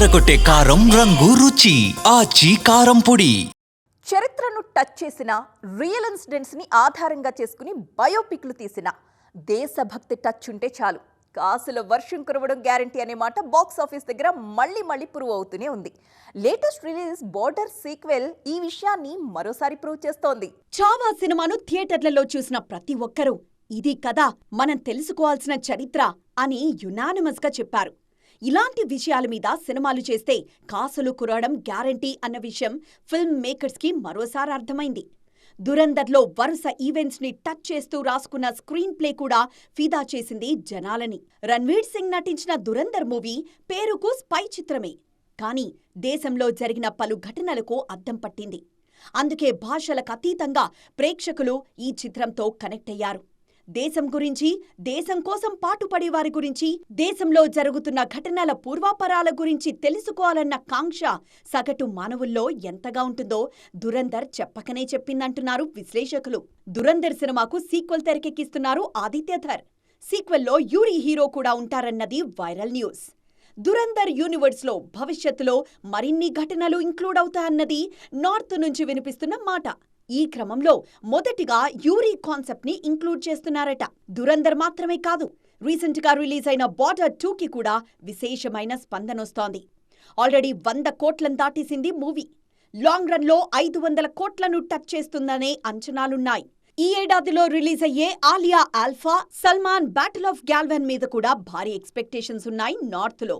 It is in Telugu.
అదరగొట్టే కారం రంగు రుచి. ఆచి కారం పొడి. చరిత్రను టచ్ చేసిన రియల్ ఇన్సిడెంట్స్ని ఆధారంగా చేసుకుని బయోపిక్లు తీసిన దేశభక్తి టచ్ ఉంటే చాలు. కాసుల వర్షం కురవడం గ్యారంటీ అనే మాట బాక్స్ ఆఫీస్ దగ్గర మళ్ళీ మళ్ళీ ప్రూవ్ అవుతూనే ఉంది. లేటెస్ట్ రిలీజ్ బోర్డర్ సీక్వెల్ ఈ విషయాన్ని మరోసారి ప్రూవ్ చేస్తోంది. చావా సినిమాను థియేటర్లలో చూసిన ప్రతి ఒక్కరూ ఇది కదా మనం తెలుసుకోవాల్సిన చరిత్ర అని యునానిమస్గా చెప్పారు. ఇలాంటి విషయాల మీద సినిమాలు చేస్తే కాసులు కురవడం గ్యారంటీ అన్న విషయం ఫిల్మ్ మేకర్స్కి మరోసారి అర్థమైంది. దురందర్లో వరుస ఈవెంట్స్ని టచ్ చేస్తూ రాసుకున్న స్క్రీన్ ప్లే కూడా ఫిదా చేసింది జనాలని. రణ్వీర్ సింగ్ నటించిన దురందర్ మూవీ పేరుకు స్పై చిత్రమే. కానీ దేశంలో జరిగిన పలు ఘటనలకు అద్దం పట్టింది. అందుకే భాషలకు అతీతంగా ప్రేక్షకులు ఈ చిత్రంతో కనెక్ట్ అయ్యారు. దేశం గురించి దేశం కోసం పాటుపడే వారి గురించి దేశంలో జరుగుతున్న ఘటనల పూర్వాపరాల గురించి తెలుసుకోవాలన్న కాంక్ష సగటు మానవుల్లో ఎంతగా ఉంటుందో దురంధర్ చెప్పకనే చెప్పిందంటున్నారు విశ్లేషకులు. దురంధర్ సినిమాకు సీక్వెల్ తెరకెక్కిస్తున్నారు ఆదిత్యధర్ సీక్వెల్లో యూరి హీరో కూడా ఉంటారన్నది వైరల్ న్యూస్. దురంధర్ యూనివర్స్లో భవిష్యత్తులో మరిన్ని ఘటనలు ఇంక్లూడ్ అవుతాయన్నది నార్త్ నుంచి వినిపిస్తున్న మాట. ఈ క్రమంలో మొదటిగా యూరీ కాన్సెప్ట్ని ఇంక్లూడ్ చేస్తున్నారట. దురందర్ మాత్రమే కాదు రీసెంట్గా రిలీజ్ అయిన బార్డర్ టూకి కూడా విశేషమైన స్పందనొస్తోంది. ఆల్రెడీ వంద కోట్లను దాటేసింది మూవీ. లాంగ్ రన్లో ఐదు వందల కోట్లను టచ్ చేస్తుందనే అంచనాలున్నాయి. ఈ ఏడాదిలో రిలీజ్ అయ్యే Alia Alpha Salman battle of Galwan మీద కూడా భారీ ఎక్స్పెక్టేషన్స్ ఉన్నాయి నార్త్లో